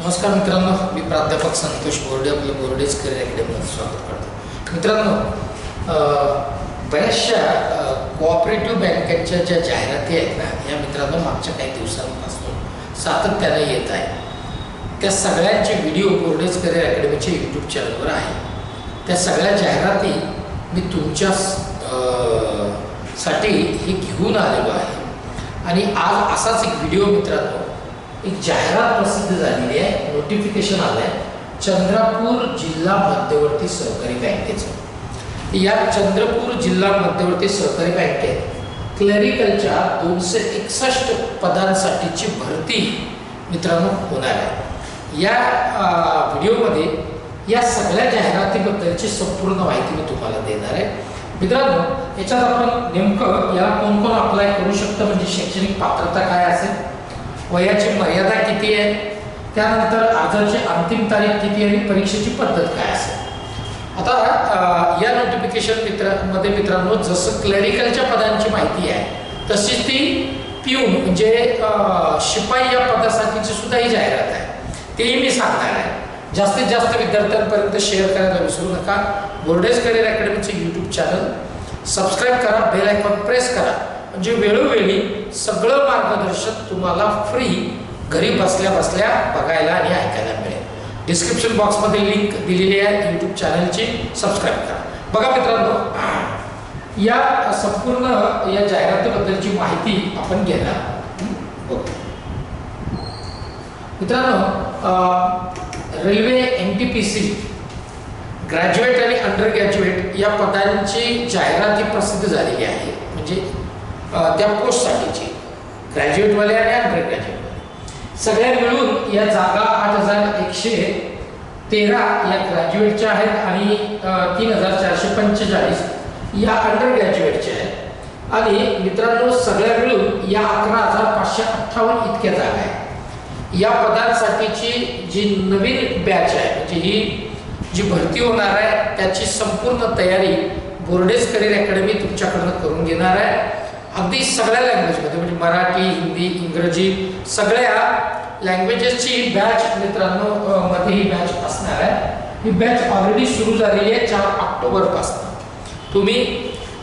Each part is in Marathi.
नमस्कार मित्रांनो मी प्राध्यापक संतोष बोर्डे आपलं बोर्डेज करिअर अकॅडमीमध्ये स्वागत करतो. मित्रांनो बऱ्याचशा कोऑपरेटिव्ह बँकेच्या ज्या जाहिराती आहेत ना या मित्रांनो मागच्या काही दिवसांपासून सातत्याने येत आहे त्या सगळ्यांचे व्हिडिओ बोर्डेज करिअर अकॅडमीच्या यूट्यूब चॅनलवर आहे. त्या सगळ्या जाहिराती मी तुमच्या साठी हे घेऊन आलेलो आहे. आणि आज असाच एक व्हिडिओ मित्रांनो एक जाहिरात प्रसिद्ध झालेली आहे. नोटिफिकेशन आलं आहे चंद्रपूर जिल्हा मध्यवर्ती सहकारी बँकेचं. या चंद्रपूर जिल्हा मध्यवर्ती सहकारी बँकेत क्लरिकलच्या दोनशे एकसष्ट पदांसाठीची भरती मित्रांनो होणार आहे. या व्हिडिओमध्ये या सगळ्या जाहिरातीबद्दलची संपूर्ण माहिती मी तुम्हाला देणार आहे. मित्रांनो याच्यात आपण नेमकं याला कोण कोण अप्लाय करू शकतं? म्हणजे शैक्षणिक पात्रता काय असेल? वयाची मर्यादा किती आहे? त्यानंतर अर्जाची अंतिम तारीख किती आहे? आणि परीक्षेची पद्धत काय असेल? आता या नोटिफिकेशन मित्रमध्ये मित्रांनो जसं क्लॅरिकलच्या पदांची माहिती आहे तशीच ती पिऊन म्हणजे शिपाई या पदासाठीची सुद्धा ही जाहिरात आहे. तेही मी सांगणार आहे. जास्तीत जास्त विद्यार्थ्यांपर्यंत शेअर करायला विसरू नका. बोर्डेज करिअर अकॅडमीचे यूट्यूब चॅनल सबस्क्राईब करा बेल आयकॉन प्रेस करा. म्हणजे वेळोवेळी सगळं मार्गदर्शन तुम्हाला फ्री घरी बसल्या बसल्या बघायला आणि ऐकायला मिळेल. डिस्क्रिप्शन बॉक्समध्ये लिंक दिलेली आहे यूट्यूब चॅनलची सबस्क्राईब करा. बघा मित्रांनो या संपूर्ण या जाहिरातीबद्दलची माहिती आपण घेणार. ओके. मित्रांनो railway N T P C graduate आणि अंडर ग्रॅज्युएट या पदांची जाहिराती प्रसिद्ध झालेली आहे. म्हणजे त्या पोस्टसाठीची. ग्रॅज्युएटवाले आणि अंडर ग्रॅज्युएटवाले सगळ्या मिळून या जागा आठ हजार एकशे तेरा या ग्रॅज्युएटच्या आहेत आणि तीन हजार चारशे पंचेचाळीस या अंडर ग्रॅज्युएटच्या आहेत. आणि मित्रांनो सगळ्या मिळून या अकरा हजार पाचशे अठ्ठावन्न इतक्या जागा आहेत. या पदांसाठीची जी नवीन बॅच आहे म्हणजे ही जी भरती होणार आहे त्याची संपूर्ण तयारी बोर्डेज करिअर अकॅडमी तुमच्याकडनं करून घेणार आहे. अगदी सगळ्या लँग्वेजमध्ये म्हणजे मराठी हिंदी इंग्रजी सगळ्या लँग्वेजेसची बॅच मित्रांनो मध्ये ही बॅच असणार आहे. ही बॅच ऑलरेडी सुरू झालेली आहे चार ऑक्टोबरपासून तुम्ही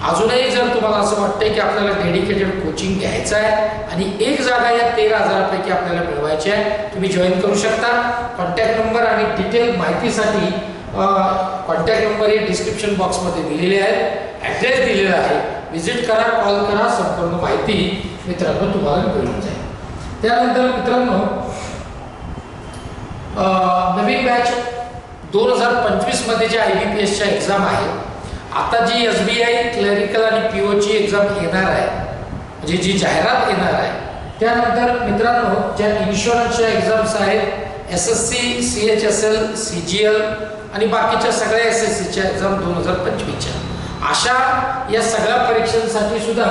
अजूनही जर तुम्हाला असं वाटतंय की आपल्याला डेडिकेटेड कोचिंग घ्यायचं आहे आणि एक जागा या तेरा हजारापैकी आपल्याला मिळवायची आहे तुम्ही जॉईन करू शकता. कॉन्टॅक्ट नंबर आणि डिटेल माहितीसाठी कॉन्टॅक्ट नंबर हे डिस्क्रिप्शन बॉक्समध्ये दिलेले आहेत. ॲड्रेस दिलेला आहे. व्हिजिट करा कॉल करा संपूर्ण माहिती मित्रांनो तुम्हाला मिळून जाईल. त्यानंतर मित्रांनो नवीन बॅच दोन हजार पंचवीसमध्ये जे आय बी पी एसच्या एक्झाम आहे आता जी एस बी आय क्लरिकल आणि पी ओची एक्झाम येणार आहे म्हणजे जी जाहिरात येणार आहे त्यानंतर मित्रांनो ज्या इन्शुरन्सच्या एक्झाम्स आहेत S S C C H S L C G L आणि बाकीच्या सगळ्या एस एस सीच्या एक्झाम दोन हजार पंचवीसच्या. अशा या सगळ्या परीक्षांसाठी सुद्धा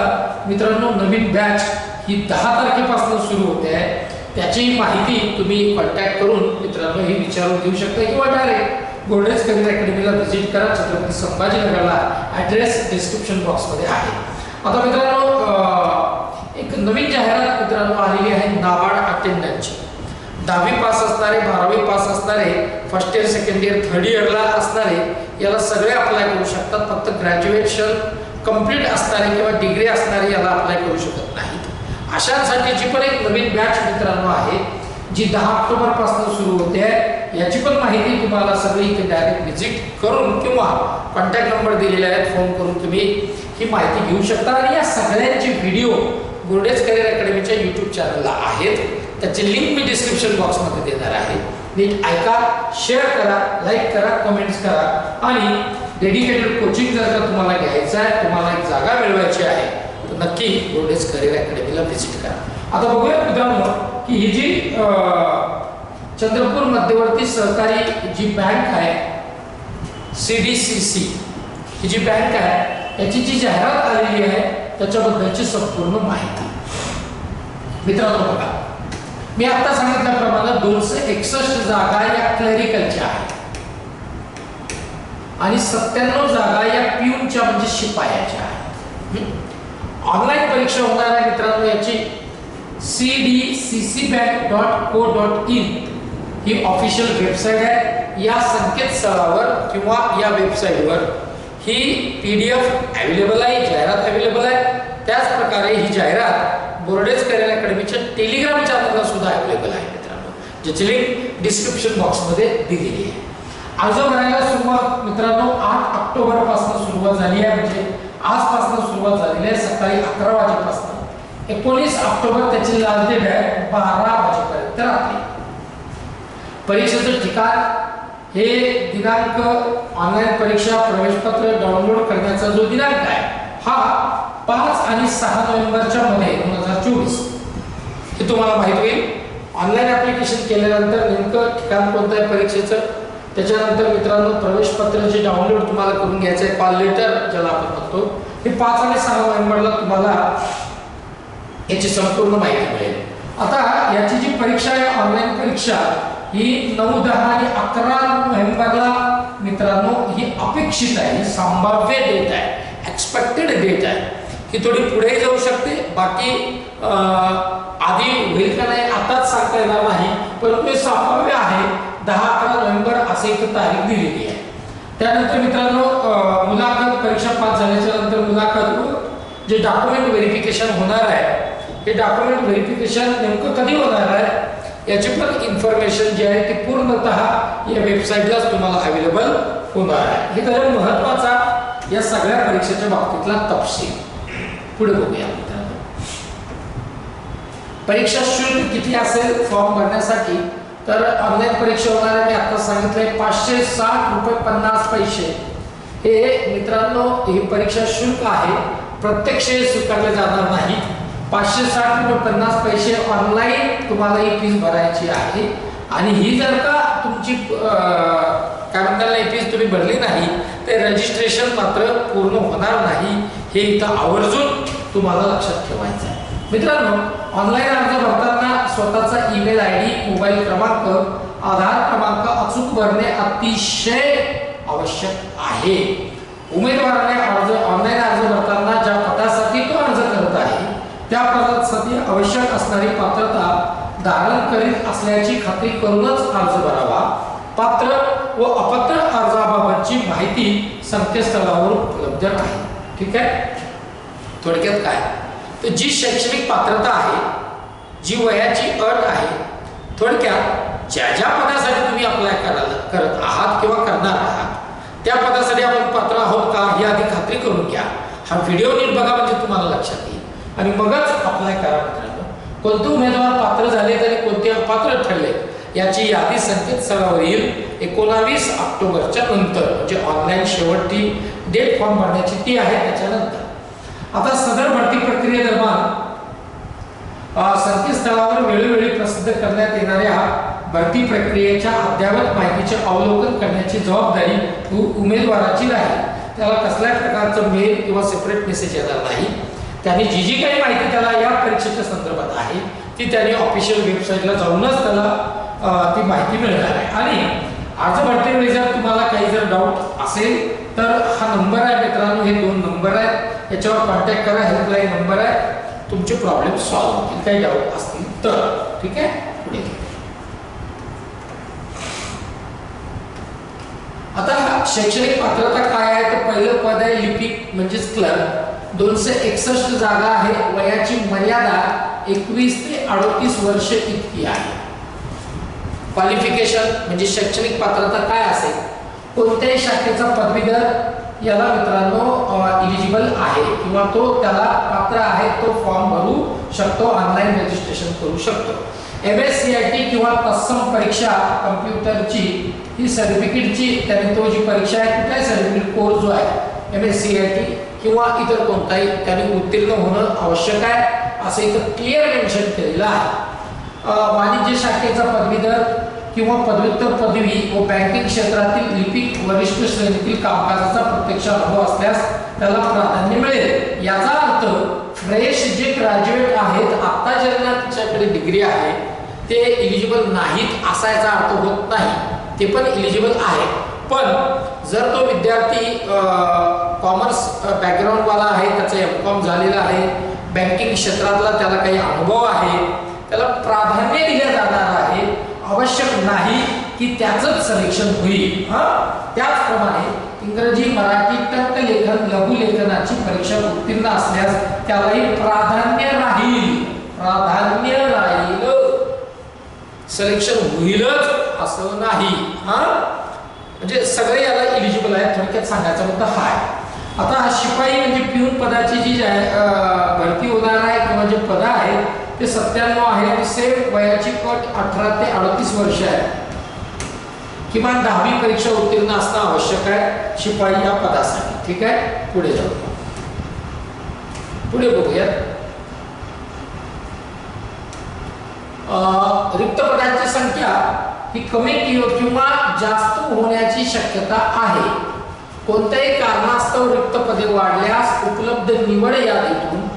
मित्रांनो नवीन बॅच ही दहा तारखेपासून सुरू होते. आहे त्याची माहिती तुम्ही कॉन्टॅक्ट करून मित्रांनो ही विचारून देऊ शकता किंवा डायरेक्ट गोल्डेज करिअर अकॅडमीला व्हिजिट करा छत्रपती संभाजीनगरला ॲड्रेस डिस्क्रिप्शन बॉक्समध्ये आहे. आता मित्रांनो एक नवीन जाहिरात मित्रांनो आलेली आहे नाबार्ड अटेंडंटची दहावी पास असणारे बारावी पास असणारे first year second year third इयरला असणारे याला सगळे अप्लाय करू शकतात. फक्त ग्रॅज्युएशन कंप्लीट असणारे किंवा डिग्री असणारे याला अप्लाय करू शकत नाहीत. अशांसाठीची पण एक नवीन बॅच मित्रांनो आहे जी दहा ऑक्टोबरपासून सुरू होते आहे याची पण माहिती तुम्हाला सगळी इथे डायरेक्ट व्हिजिट करून किंवा कॉन्टॅक्ट नंबर दिलेले आहेत फोन करून तुम्ही ही माहिती घेऊ शकता. आणि या सगळ्यांचे व्हिडिओ बोर्डेज करिअर अकॅडमीच्या यूट्यूब चॅनलला आहेत. त्याची लिंक मी डिस्क्रिप्शन बॉक्समध्ये देणार आहे. नीट ऐका शेअर करा लाईक करा कमेंट्स करा. आणि डेडिकेटेड कोचिंग जर का तुम्हाला घ्यायचं आहे तुम्हाला एक जागा मिळवायची आहे तर नक्की बोर्डेज करिअर अकॅडमीला व्हिजिट करा. आता बघूया मित्रांनो की ही जी चंद्रपूर मध्यवर्ती सहकारी जी बँक आहे सी डी सी सी ही जी बँक आहे याची जी जाहिरात आलेली आहे त्याच्याबद्दलची संपूर्ण माहिती. मित्रांनो बघा. मी आता सांगितल्याप्रमाणे दोनशे एकसष्ट जागा या क्लरिकलच्या आहेत. आणि सत्त्याण्णव जागा या पिऊनच्या म्हणजे शिपायाच्या आहेत. ऑनलाईन परीक्षा होणार आहे मित्रांनो याची. C D C C bank dot co dot in he official website आहे. या संकेतस्थळावर किंवा या वेबसाईटवर ही पी डी एफ अवेलेबल आहे जाहिरात अवेलेबल आहे. त्याच प्रकारे ही जाहिरात बोर्डेज करिअर अकॅडमीच्या टेलिग्राम चॅनलला सुद्धा अवेलेबल आहे मित्रांनो ज्याची लिंक डिस्क्रिप्शन बॉक्समध्ये दिलेली आहे. अर्ज भरायला सुरुवात मित्रांनो आठ ऑक्टोबरपासून सुरुवात झाली आहे. म्हणजे आजपासून सुरुवात झालेली आहे सकाळी अकरा वाजेपासून. एकोणीस ऑक्टोबर त्याची लास्ट डेट आहे बारा वाजेपर्यंत रात्री. परीक्षेचं ठिकाण हे दिनांक ऑनलाईन परीक्षा प्रवेशपत्र डाउनलोड करण्याचा जो दिनांक आहे हा पाच आणि सहा नोव्हेंबरच्या मध्ये दोन हजार चोवीस. हे तुम्हाला माहीत होईल. ऑनलाईन ऍप्लिकेशन केल्यानंतर नेमकं ठिकाण कोणतं आहे परीक्षेचं? त्याच्यानंतर मित्रांनो प्रवेशपत्र जे डाउनलोड तुम्हाला करून घ्यायचं आहे. कॉल लेटर ज्याला आपण बघतो हे पाच आणि सहा नोव्हेंबरला तुम्हाला याची संपूर्ण माहिती मिळेल. आता याची जी परीक्षा आहे ऑनलाईन परीक्षा ही नऊ दहा आणि अकरा नोव्हेंबरला मित्रांनो ही अपेक्षित आहे. ही संभाव्य डेट आहे. एक्सपेक्टेड डेट आहे. ही थोडी पुढे जाऊ शकते. बाकी आधी होईल का नाही आताच सांगता येणार नाही परंतु हे संभाव्य आहे. दहा अकरा नोव्हेंबर असे इथं तारीख दिलेली आहे. त्यानंतर मित्रांनो मुलाखत परीक्षा पास झाल्याच्यानंतर मुलाखत जे डॉक्युमेंट व्हेरिफिकेशन होणार आहे हे डॉक्युमेंट व्हेरिफिकेशन नेमकं कधी होणार आहे याची पण इन्फॉर्मेशन जी आहे ती पूर्णतः या वेबसाईटलाच तुम्हाला अवेलेबल होणार आहे. हे खरं महत्त्वाचा या सगळ्या परीक्षेच्या बाबतीतला तपशील. पुढे बघूया. परीक्षा शुल्क किती असेल फॉर्म भरण्यासाठी? तर ऑनलाईन परीक्षा होणार आहे मी आता सांगितलंय पाचशे साठ रुपये पन्नास पैसे. हे मित्रांनो ही परीक्षा शुल्क आहे. प्रत्यक्ष स्वीकारले जाणार नाही. पाचशे साठ रुपये पन्नास पैसे ऑनलाईन तुम्हाला ही फीस भरायची आहे. आणि ही जर का तुमची काय म्हणताना ही फीस तुम्ही भरली नाही ते रजिस्ट्रेशन मात्र पूर्ण होणार नाही. हे इथं आवर्जून तुम्हाला लक्षात ठेवायचं आहे मित्रांनो ऑनलाईन अर्ज भरताना स्वतःचा ईमेल आय डी मोबाईल क्रमांक आधार क्रमांक अचूक भरणे अतिशय आवश्यक आहे. उमेदवाराने अर्ज ऑनलाईन अर्ज भरताना ज्या पदासाठी तो अर्ज करत आहे त्या पदासाठी आवश्यक असणारी पात्रता धारण करीत असल्याची खात्री करूनच अर्ज भरावा. पात्र व अपात्र अर्जाबाबतची माहिती संकेतस्थळावर उपलब्ध आहे. ठीक आहे? थोडक्यात काय? तर जी शैक्षणिक पात्रता आहे जी वयाची अट आहे थोडक्यात ज्या ज्या पदासाठी तुम्ही अप्लाय कराल करत आहात किंवा करणार आहात त्या पदासाठी आपण पात्र आहोत का ही आधी खात्री करून घ्या. हा व्हिडिओ नीट बघा म्हणजे तुम्हाला लक्षात येईल. आणि मगच अप्लाय करा मित्रांनो. कोणते उमेदवार पात्र झाले आणि कोणते अपात्र ठरले याची यादी संकेतस्थळावर येईल. एकोणावीस ऑक्टोबरच्या नंतर म्हणजे ऑनलाईन शेवटची डेट फॉर्म भरण्याची ती आहे त्याच्यानंतर. आता सदर भरती प्रक्रियेदरम्यान अ, संकेतस्थळावर वेळोवेळी प्रसिद्ध करण्यात येणाऱ्या भरती प्रक्रियेच्या अद्ययावत माहितीचे अवलोकन करण्याची जबाबदारी उमेदवाराची राहील त्याला कसल्याच प्रकारचं मेल किंवा सेपरेट मेसेज येणार नाही. त्याने जी जी काही माहिती त्याला या परीक्षेच्या संदर्भात आहे ती त्याने ऑफिशियल वेबसाईटला जाऊनच त्याला ती माहिती मिळणार आहे. आणि अर्ज भरतीवेळी जर तुम्हाला काही जर डाऊट असेल तर हा नंबर आहे मित्रांनो हे दोन नंबर आहेत. याच्यावर कॉन्टॅक्ट करा हेल्पलाईन नंबर आहे. तुमचे प्रॉब्लेम सॉल्व्ह होतील काही डाऊट असतील तर. ठीक आहे? पुढे आता शैक्षणिक पात्रता काय आहे? तर पहिलं पद आहे लिपिक म्हणजेच क्लर्क दोनशे एकसष्ट जागा आहे. वयाची मर्यादा एकवीस ते अडतीस वर्ष इतकी आहे. क्वालिफिकेशन म्हणजे शैक्षणिक पात्रता काय असेल? कोणत्याही शाखेचा पदवीधर याला मित्रांनो इलिजिबल आहे किंवा तो त्याला पात्र आहे तो फॉर्म भरू शकतो ऑनलाईन रजिस्ट्रेशन करू शकतो. M S C I T किंवा तत्सम परीक्षा कम्प्युटरची ही सर्टिफिकेटची त्याने तो जी परीक्षा आहे कुठलाही सर्टिफिकेट कोर्स जो आहे M S C I T किंवा इतर कोणताही त्याने उत्तीर्ण होणं आवश्यक आहे असं इथं क्लिअर मेन्शन केलेलं आहे. वाणिज्य शाखेचा पदवीधर किंवा पदव्युत्तर पदवी व बँकिंग क्षेत्रातील लिपिक वरिष्ठ श्रेणीतील कामकाजाचा प्रत्यक्ष अनुभव असल्यास त्याला प्राधान्य मिळेल. याचा अर्थ फ्रेश जे ग्रॅज्युएट आहेत आत्ता ज्यांना त्यांच्याकडे डिग्री आहे ते इलिजिबल नाहीत असा याचा अर्थ होत नाही. ते पण इलिजिबल आहे पण जर तो विद्यार्थी कॉमर्स बॅकग्राऊंडवाला आहे त्याचं एम कॉम झालेलं आहे बँकिंग क्षेत्रातला त्याला काही अनुभव आहे त्याला प्राधान्य दिलं जाणार आहे आवश्यक नाही की त्याचंच सिलेक्शन होईल. हा? त्याचप्रमाणे इंग्रजी मराठी टंकलेखन लघुलेखनाची परीक्षा उत्तीर्ण असल्यास त्यालाही प्राधान्य राहील. प्राधान्य राहील. सिलेक्शन होईलच असं नाही. हा? म्हणजे सगळे याला इलिजिबल आहे थोडक्यात सांगायचा मुद्दा हा आता हा शिपाई म्हणजे पिऊन पदाची जी भरती होणार आहे किंवा जे पद आहे ते सत्त्याण्णव आहे आणि सेम वयाची पट अठरा ते अडतीस वर्ष आहे. किमान दहावी परीक्षा उत्तीर्ण असणं आवश्यक आहे शिपाई या पदासाठी. ठीक आहे? पुढे जाऊ. पुढे बघूयात. अं, रिक्त पदांची संख्या ही कमी किंवा जास्त होण्याची शक्यता आहे. कोणत्याही कारणास्तव रिक्त पदे वाढल्यास उपलब्ध निवड यादीतून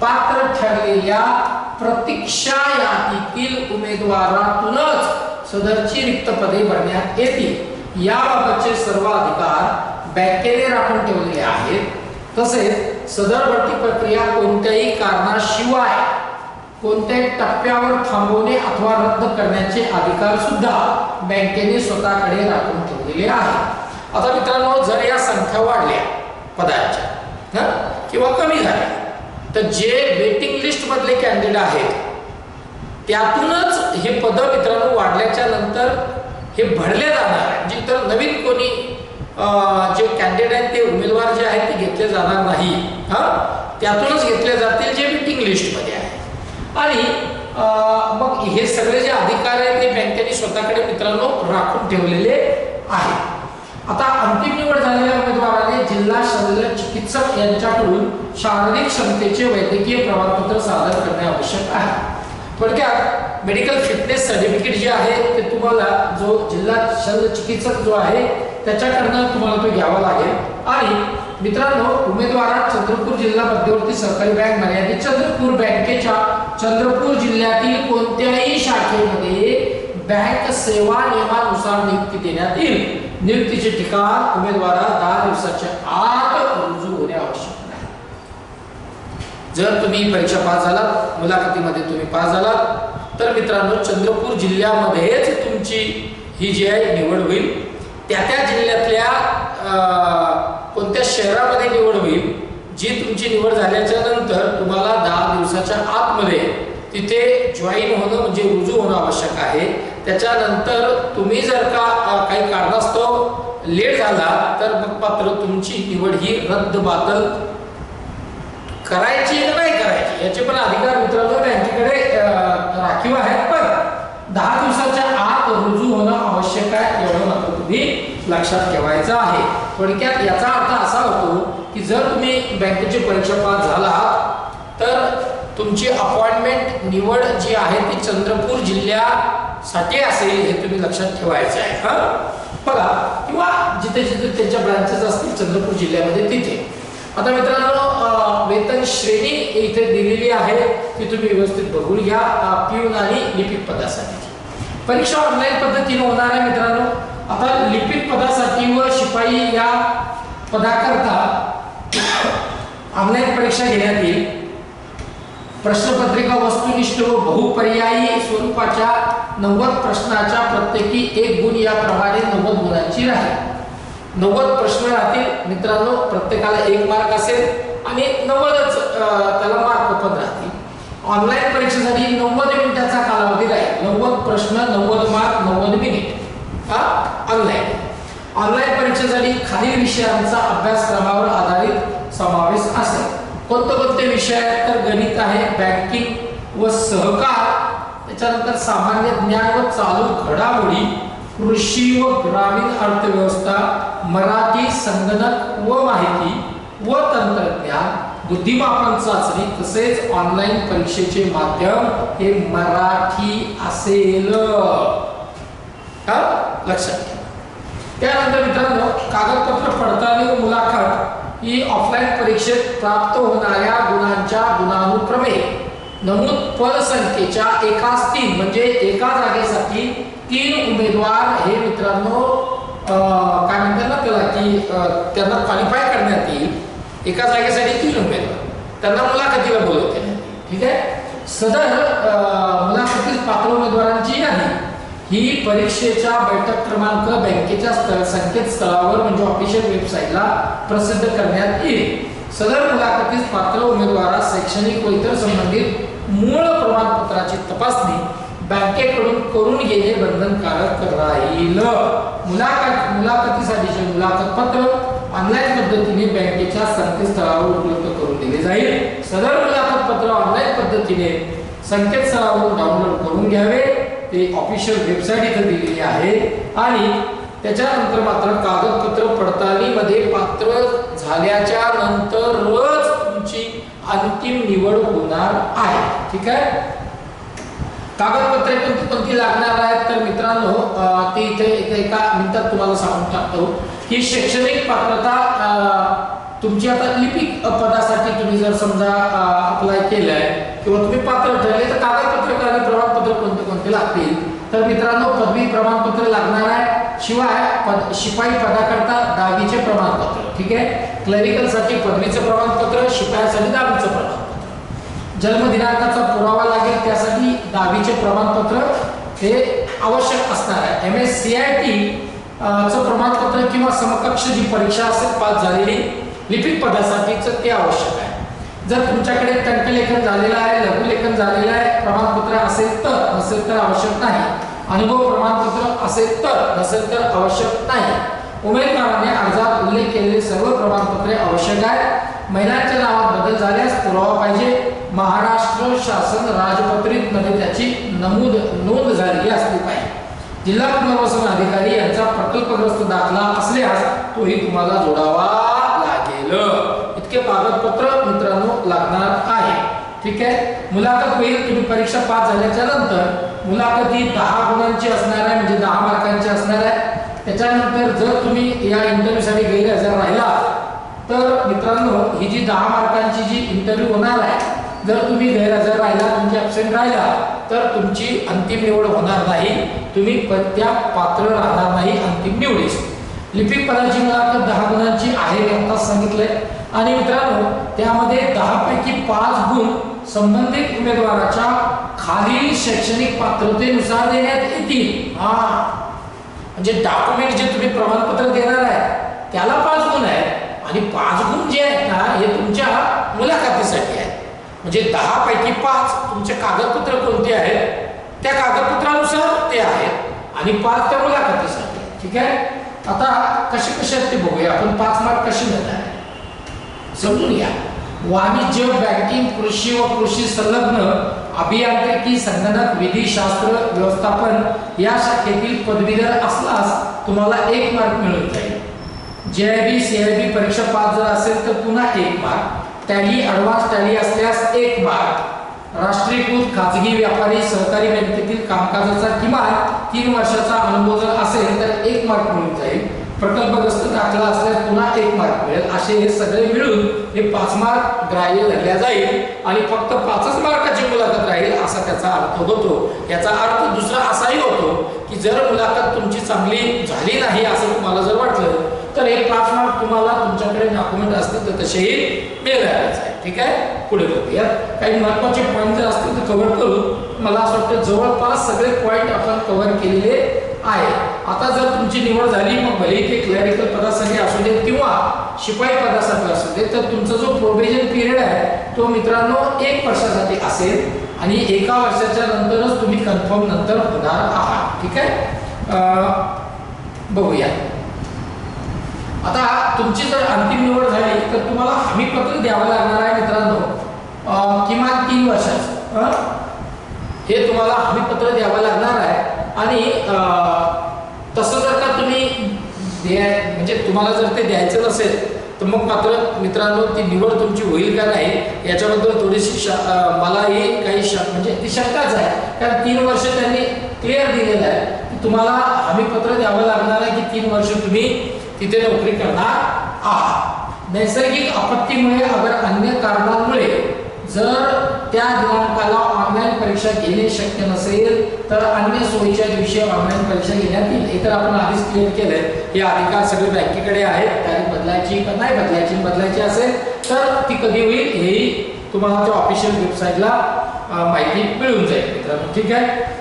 पात्र ठरलेल्या प्रतीक्षा यादीतील उमेदवारातूनच सदरची रिक्त पदे भरण्यात येतील. याबाबतचे सर्व अधिकार बँकेने राखून ठेवलेले आहेत. तसेच सदर भरती प्रक्रिया कोणत्याही कारणाशिवाय कोणत्याही टप्प्यावर थांबवणे अथवा रद्द करण्याचे अधिकार सुद्धा बँकेने स्वतःकडे राखून ठेवलेले आहेत. आता मित्रांनो जर या संख्या वाढल्या पदाच्या हं? किंवा कमी झाल्या तर जे वेटिंग लिस्ट मधले कॅन्डिडेट आहेत त्यातूनच हे पद मित्रांनो वाढल्याच्या नंतर हे भरले जाणार जे म्हणजे तर नवीन कोणी जे कॅन्डिडेट आहेत ते उमेदवार जे आहेत ते घेतले जाणार नाही. हा? त्यातूनच घेतले जातील जे वेटिंग लिस्टमध्ये आहे आणि मग हे सगळे जे अधिकार आहेत ते बँकेने स्वतःकडे मित्रांनो राखून ठेवलेले आहे आता अंतिम निवड झालेल्या उमेदवाराने जिल्हा शल्य चिकित्सक यांच्याकडून शारीरिक क्षमतेचे वैद्यकीय प्रमाणपत्र सादर करणे आवश्यक आहे. थोडक्यात मेडिकल फिटनेस सर्टिफिकेट जे आहे ते तुम्हाला जो जिल्हा शल्य चिकित्सक जो आहे त्याच्याकडनं तुम्हाला तो घ्यावा लागेल. आणि मित्रांनो उमेदवारात चंद्रपूर जिल्हा मध्यवर्ती सहकारी बँक मर्यादित चंद्रपूर बँकेच्या चंद्रपूर जिल्ह्यातील कोणत्याही शाखेमध्ये बँक सेवा नियमानुसार नियुक्ती देण्यात येईल. नियुक्तीचे ठिकाण उमेदवारात दहा दिवसाच्या आत रुजू होणे आवश्यक जर तुम्ही परीक्षा पास झालात मुलाखतीमध्ये तुम्ही पास झालात तर मित्रांनो चंद्रपूर जिल्ह्यामध्येच तुमची ही जी आहे निवड होईल. त्या त्या जिल्ह्यातल्या कोणत्या शहरामध्ये निवड होईल जी तुमची निवड झाल्याच्यानंतर तुम्हाला दहा दिवसाच्या आतमध्ये तिथे जॉईन होणं म्हणजे रुजू होणं आवश्यक आहे. त्याच्यानंतर तुम्ही जर का काही कारणास्तव लेट झाला तर मग पात्र तुमची निवड ही रद्द बातल करायची का नाही करायची? याचे पण अधिकार मित्रांनो बँकेकडे राखीव आहेत. पण दहा दिवसाच्या आत रुजू होणं आवश्यक आहे एवढं मात्र तुम्ही लक्षात ठेवायचं आहे. थोडक्यात याचा अर्थ असा होतो की जर तुम्ही बँकेची परीक्षा पास झालात तर तुमची अपॉइंटमेंट निवड जी आहे ती चंद्रपूर जिल्ह्यासाठी असेल हे तुम्ही लक्षात ठेवायचं आहे हा? बघा किंवा जिथे जिथे त्यांच्या ब्रांचेस असतील चंद्रपूर जिल्ह्यामध्ये तिथे. आता मित्रांनो वेतन श्रेणी इथे दिलेली आहे ती तुम्ही व्यवस्थित बघून घ्या पिऊन आणि लिपिक पदासाठी. परीक्षा ऑनलाईन पद्धतीने होणार आहे मित्रांनो. आता लिपिक पदासाठी व शिपाई या पदाकरता ऑनलाईन परीक्षा घेण्यात येईल. प्रश्नपत्रिका वस्तुनिष्ठ व बहुपर्यायी स्वरूपाच्या नव्वद प्रश्नाच्या प्रत्येकी एक गुण याप्रमाणे नव्वद गुणांची राहील. नव्वद प्रश्न राहतील. मित्रांनो प्रत्येकाला एक मार्क असेल आणि नव्वदच त्याला मार्क पण राहतील. ऑनलाईन परीक्षेसाठी नव्वद मिनिटाचा कालावधी राहील. नव्वद प्रश्न नव्वद मार्क नव्वद मिनिट हा? ऑनलाईन ऑनलाईन परीक्षेसाठी खालील विषयांचा अभ्यासक्रमावर आधारित समावेश असेल. कोणते कोणते विषय आहेत? तर गणित आहे बँकिंग व सहकार. त्याच्यानंतर सामान्य ज्ञान व चालू घडामोडी. कृषी व ग्रामीण अर्थव्यवस्था मराठी संगणक व माहिती व तंत्रज्ञान बुद्धिमापन चाचणी तसेच ऑनलाईन परीक्षेचे माध्यम हे मराठी असेल. हा? लक्षात घ्या त्यानंतर मित्रांनो कागदपत्र पडताळणी व मुलाखत ही ऑफलाईन परीक्षेत प्राप्त होणाऱ्या गुणांच्या गुणानुक्रमे नमूद पद संख्येच्या एकाच तीन म्हणजे एका जागेसाठी तीन उमेदवार हे मित्रांनो काय म्हणतात ना त्याला की त्यांना क्वालिफाय करण्यात येईल. एका जागेसाठी तीन उमेदवार. त्यांना मुलाखतीला बोलवते ठीक आहे? सदर मुलाखतीस पात्र उमेदवारांची यादी. ही परीक्षेच्या बैठक क्रमांक बँकेच्या स्थळ संकेतस्थळावर म्हणजे ऑफिशियल वेबसाईटला प्रसिद्ध करण्यात येईल. सदर मुलाखतीस पात्र उमेदवारास शैक्षणिक व इतर संबंधित मूळ प्रमाणपत्राची तपासणी बँकेकडून करून घेणे बंधनकारक राहील मुलाखत मुलाखतीसाठीचे मुलाखत पत्र ऑनलाईन पद्धतीने बँकेच्या संकेतस्थळावर उपलब्ध करून दिले जाईल. सदर मुलाखत पत्र ऑनलाईन पद्धतीने संकेतस्थळावरून डाउनलोड करून घ्यावे. ते ऑफिशियल वेबसाईट इथे दिलेली आहे. आणि त्याच्यानंतर मात्र कागदपत्र पडताळणीमध्ये पात्र झाल्याच्या नंतरच तुमची अंतिम निवड होणार आहे. ठीक आहे? कागदपत्रे कोणती कोणती लागणार आहेत. तर मित्रांनो ते इथे इथे एका मिनिटात तुम्हाला सांगून टाकतो. ही शैक्षणिक पात्रता तुमची आता लिपिक पदासाठी तुम्ही जर समजा अप्लाय केलंय किंवा तुम्ही पात्र ठरले तर कागदपत्र आणि प्रमाणपत्र कोणते कोणते लागतील? तर मित्रांनो पदवी प्रमाणपत्र लागणार आहे. शिवाय पद शिपाई पदाकरता दहावीचे प्रमाणपत्र ठीक आहे? क्लरिकलसाठी पदवीचं प्रमाणपत्र शिपायासाठी दहावीचं प्रमाणपत्र. जन्मदिनांकाचा पुरावा लागेल त्यासाठी दहावीचे प्रमाणपत्र हे आवश्यक असणार आहे. M S C I T चं प्रमाणपत्र किंवा समकक्ष जी परीक्षा असेल पास झालेली लिपिक पदासाठीचं ते आवश्यक आहे. जर तुमच्याकडे टंकलेखन झालेलं आहे लघुलेखन झालेलं आहे प्रमाणपत्र असेल तर नसेल तर आवश्यक नाही. अनुभव प्रमाणपत्र असेल तर नसेल तर आवश्यक नाही. उमेदवाराने अर्जात उल्लेख केलेले सर्व प्रमाणपत्रे आवश्यक आहेत. महिलांच्या नावात बदल झाल्यास पुरावा पाहिजे. महाराष्ट्र शासन राजपत्रित मध्ये त्याची नमूद नोंद झालेली असली पाहिजे. जिल्हा पुनर्वसन अधिकारी यांचा प्रकल्पग्रस्त दाखला असल्यास तोही तुम्हाला जोडावा लागेल. इतके कागदपत्र मित्रांनो लागणार आहे. ठीक आहे? मुलाखत होईल तुम्ही परीक्षा पास झाल्याच्यानंतर. मुलाखत ही दहा गुणांची असणार आहे म्हणजे दहा मार्कांची असणार आहे. त्याच्यानंतर जर तुम्ही या इंटरव्ह्यूसाठी गैरहजर राहिला तर मित्रांनो ही जी दहा मार्कांची जी इंटरव्ह्यू होणार आहे जर तुम्ही गैरहजर राहिला तुमची ॲबसेंट राहिला तर तुमची अंतिम निवड होणार नाही. तुम्ही त्या पात्र राहणार नाही अंतिम निवडीस. लिपिक पदाची मुलाखत दहा गुणांची आहे मी आत्ताच सांगितलंय. आणि मित्रांनो त्यामध्ये दहापैकी पाच गुण संबंधित उमेदवाराच्या खालील शैक्षणिक पात्रतेनुसार देण्यात येतील. हा. म्हणजे डॉक्युमेंट जे तुम्ही प्रमाणपत्र देणार आहे त्याला पाच गुण आहेत आणि पाच गुण जे आहेत ना हे तुमच्या मुलाखतीसाठी आहेत म्हणजे दहा पैकी पाच तुमचे कागदपत्र कोणते आहेत त्या कागदपत्रानुसार ते आहेत आणि पाच त्या मुलाखतीसाठी. आहेत. ठीक आहे? आता कसे कसे आहेत ते बघूया. आपण पाच मार्क कसे मिळणार समजून घ्या. वाणिज्य बँकिंग कृषी व कृषी संलग्न अभियांत्रिकी संगणक विधीशास्त्र व्यवस्थापन या शाखेतील पदवीधर असल्यास तुम्हाला एक मार्क मिळून जाईल. J I B C I B परीक्षा पास जर असेल तर पुन्हा एक मार्क टॅली ॲडव्हान्स टॅली असल्यास एक मार्क राष्ट्रीयकृत खाजगी व्यापारी सहकारी बँकेतील कामकाजाचा किमान तीन वर्षाचा अनुभव जर असेल तर एक मार्क मिळून जाईल. प्रकल्पग्रस्त दाखला असल्यास पुन्हा एक मार्क मिळेल. असे हे सगळे मिळून हे पाच मार्क ग्राह्य धरल्या जाईल आणि फक्त पाचच मार्काची मुलाखत राहील असा त्याचा अर्थ होतो. याचा अर्थ दुसरा असाही होतो की जर मुलाखत तुमची चांगली झाली नाही असं तुम्हाला जर वाटलं तर हे पाच मार्क तुम्हाला तुमच्याकडे डॉक्युमेंट असतील तर तसेही मिळवायचं आहे ठीक आहे? पुढे बघूयात. काही महत्त्वाचे पॉईंट जर असतील तर कव्हर करू. मला असं वाटतं जवळपास सगळे पॉईंट आपण कव्हर केलेले आहे. आता जर तुमची निवड झाली मग भले ते क्लॅरिकल पदासाठी असू दे किंवा शिपाई पदासाठी असू दे तर तुमचा जो प्रोबेशन पिरियड आहे तो मित्रांनो एक वर्षासाठी असेल आणि एका वर्षाच्या नंतरच तुम्ही कन्फर्म नंतर होणार आहात. ठीक आहे? बघूया. आता तुमची जर अंतिम निवड झाली तर तुम्हाला हमीपत्र द्यावं लागणार आहे मित्रांनो. किमान तीन वर्षाचं. हे तुम्हाला हमीपत्र द्यावं लागणार आहे. आणि तसं जर का तुम्ही म्हणजे तुम्हाला जर ते द्यायचं नसेल तर मग मात्र मित्रांनो ती निवड तुमची होईल का नाही याच्याबद्दल थोडीशी श मलाही काही श म्हणजे ती शंकाच आहे. कारण तीन वर्ष त्यांनी क्लिअर दिलेलं आहे. की तुम्हाला हमीपत्र द्यावं लागणार आहे की तीन वर्ष तुम्ही तिथे नोकरी करणार आहात. नैसर्गिक आपत्तीमुळे अगर अन्य कारणांमुळे जर त्या दिनांकाला ऑनलाईन परीक्षा घेणे शक्य नसेल तर अन्य सोयीच्या दिवशी ऑनलाईन परीक्षा घेण्यात येईल. हे तर आपण आधीच क्लिअर केलंय. हे अधिकार सगळे बँकेकडे आहेत. तारीख बदलायची का नाही बदलायची बदलायची असेल तर ती कधी होईल हेही तुम्हाला त्या ऑफिशियल वेबसाईटला माहिती मिळून जाईल मित्रांनो. ठीक आहे?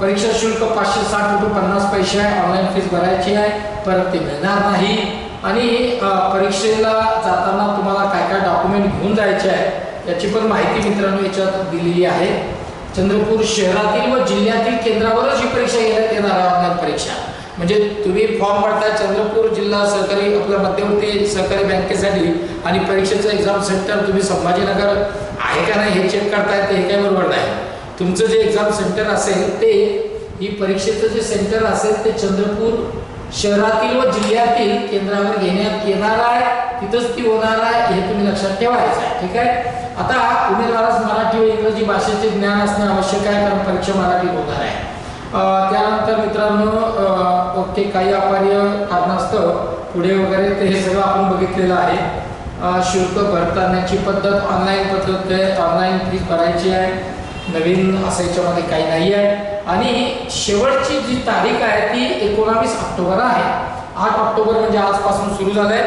परीक्षा शुल्क पाचशे साठ रुपये पन्नास पैसे आहे. ऑनलाईन फीस भरायची आहे. परत ते मिळणार नाही. आणि परीक्षेला जाताना तुम्हाला काय काय डॉक्युमेंट घेऊन जायचे आहे याची पण माहिती मित्रांनो याच्यात दिलेली आहे. चंद्रपूर शहरातील व जिल्ह्यातील केंद्रावरच ही परीक्षा घेण्यात येणार आहे परीक्षा. म्हणजे तुम्ही फॉर्म भरताय चंद्रपूर जिल्हा सहकारी आपल्या मध्यवर्ती सहकारी बँकेसाठी आणि परीक्षेचं एक्झाम सेंटर तुम्ही संभाजीनगर आहे का नाही हे चेक करताय ते हे काही बरोबर नाही. तुमचं जे एक्झाम सेंटर असेल ते ही परीक्षेचं जे सेंटर असेल ते चंद्रपूर शहरातील व जिल्ह्यातील केंद्रावर घेण्यात येणार आहे. तिथंच ती होणार आहे हे तुम्ही लक्षात ठेवायचं आहे ठीक आहे? आता उमेदवारास मराठी व इंग्रजी भाषेचे ज्ञान असणे आवश्यक आहे कारण परीक्षा मराठीत होणार आहे. त्यानंतर मित्रांनो ओके काही अपार्य कारणास्तव पुढे वगैरे ते हे सगळं आपण बघितलेलं आहे. शुल्क भरतानाची पद्धत ऑनलाईन पद्धत आहे ऑनलाईन फीस भरायची आहे नवीन असं याच्यामध्ये काही नाही आहे. आणि शेवटची जी तारीख आहे ती एकोणावीस ऑक्टोबर आहे. आठ ऑक्टोबर म्हणजे आजपासून सुरू झालंय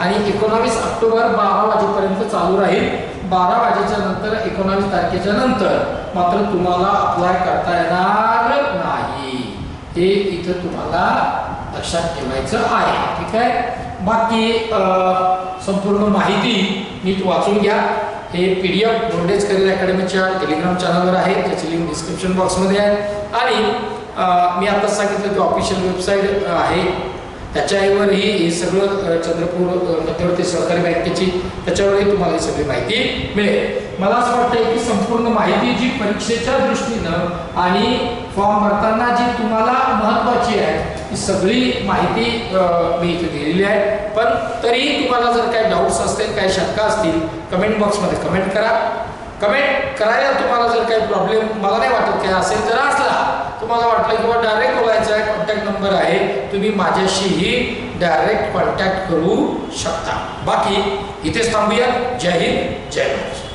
आणि एकोणावीस ऑक्टोबर बारा वाजेपर्यंत चालू राहील. बारा वाजेच्या नंतर एकोणावीस तारखेच्या नंतर मात्र तुम्हाला अप्लाय करता येणार नाही. ते इथं तुम्हाला लक्षात ठेवायचं आहे. ठीक आहे? बाकी संपूर्ण माहिती नीट वाचून घ्या. हे पी डी एफ नोंडेज करिअर अकॅडमीच्या टेलिग्राम चॅनलवर आहे. त्याची लिंक डिस्क्रिप्शन बॉक्समध्ये आहे. आणि मी आता सांगितलं की ऑफिशियल वेबसाईट आहे. त्याच्यावरही हे सगळं चंद्रपूर मध्यवर्ती सहकारी बँकेची त्याच्यावरही तुम्हाला ही सगळी माहिती मिळेल. मला असं वाटतंय की संपूर्ण माहिती जी परीक्षेच्या दृष्टीनं आणि फॉर्म भरताना जी तुम्हाला महत्त्वाची आहे ती सगळी माहिती मी इथे दिलेली आहे. पण तरीही तुम्हाला जर काही डाऊट्स असतील काही शंका असतील कमेंट बॉक्समध्ये कमेंट करा. कमेंट करायला तुम्हाला जर काही प्रॉब्लेम मला नाही वाटत काय असेल तर असला. तुम्हाला वाटलं किंवा डायरेक्ट बोलायचं आहे कॉन्टॅक्ट नंबर आहे. तुम्ही माझ्याशीही डायरेक्ट कॉन्टॅक्ट करू शकता. बाकी इथेच थांबूया. जय हिंद जय महाराष्ट्र.